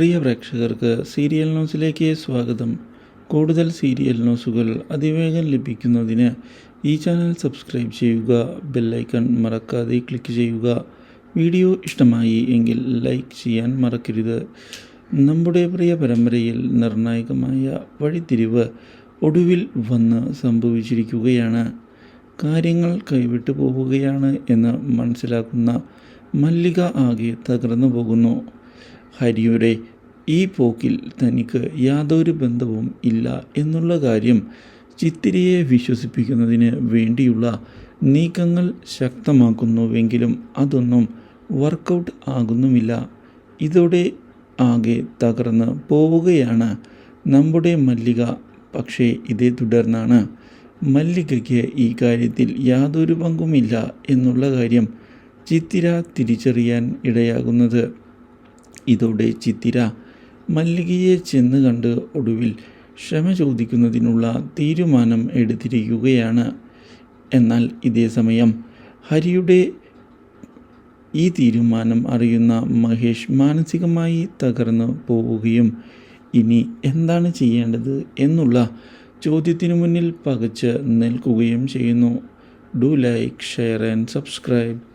പ്രിയ പ്രേക്ഷകർക്ക് സീരിയൽ ന്യൂസിലേക്ക് സ്വാഗതം. കൂടുതൽ സീരിയൽ ന്യൂസുകൾ അതിവേഗം ലഭിക്കുന്നതിന് ഈ ചാനൽ സബ്സ്ക്രൈബ് ചെയ്യുക ബെല്ലൈക്കൺ മറക്കാതെ ക്ലിക്ക് ചെയ്യുക. വീഡിയോ ഇഷ്ടമായി എങ്കിൽ ലൈക്ക് ചെയ്യാൻ മറക്കരുത്. നമ്മുടെ പ്രിയ പരമ്പരയിൽ നിർണായകമായ വഴിത്തിരിവ് ഒടുവിൽ വന്ന് സംഭവിച്ചിരിക്കുകയാണ്. കാര്യങ്ങൾ കൈവിട്ടു പോവുകയാണ് എന്ന് മനസ്സിലാക്കുന്ന മല്ലിക ആകെ തകർന്നു പോകുന്നു. ഹരിയുടെ ഈ പോക്കിൽ തനിക്ക് യാതൊരു ബന്ധവും ഇല്ല എന്നുള്ള കാര്യം ചിത്തിരിയെ വിശ്വസിപ്പിക്കുന്നതിന് വേണ്ടിയുള്ള നീക്കങ്ങൾ ശക്തമാക്കുന്നുവെങ്കിലും അതൊന്നും വർക്കൗട്ട് ആകുന്നുമില്ല. ഇതോടെ ആകെ തകർന്ന് പോവുകയാണ് നമ്മുടെ മല്ലിക. പക്ഷേ ഇതേ തുടർന്നാണ് മല്ലികയ്ക്ക് ഈ കാര്യത്തിൽ യാതൊരു പങ്കുമില്ല എന്നുള്ള കാര്യം ചിത്തിര തിരിച്ചറിയാൻ ഇടയാകുന്നത്. ഇതോടെ ചിത്തിര മല്ലികയെ ചെന്ന് കണ്ട് ഒടുവിൽ ക്ഷമ ചോദിക്കുന്നതിനുള്ള തീരുമാനം എടുത്തിരിക്കുകയാണ്. എന്നാൽ ഇതേ സമയം ഹരിയുടെ ഈ തീരുമാനം അറിയുന്ന മഹേഷ് മാനസികമായി തകർന്നു പോവുകയും ഇനി എന്താണ് ചെയ്യേണ്ടത്? എന്നുള്ള ചോദ്യത്തിനു മുന്നിൽ പകച്ച് നിൽക്കുകയും ചെയ്യുന്നു. Do like share and subscribe.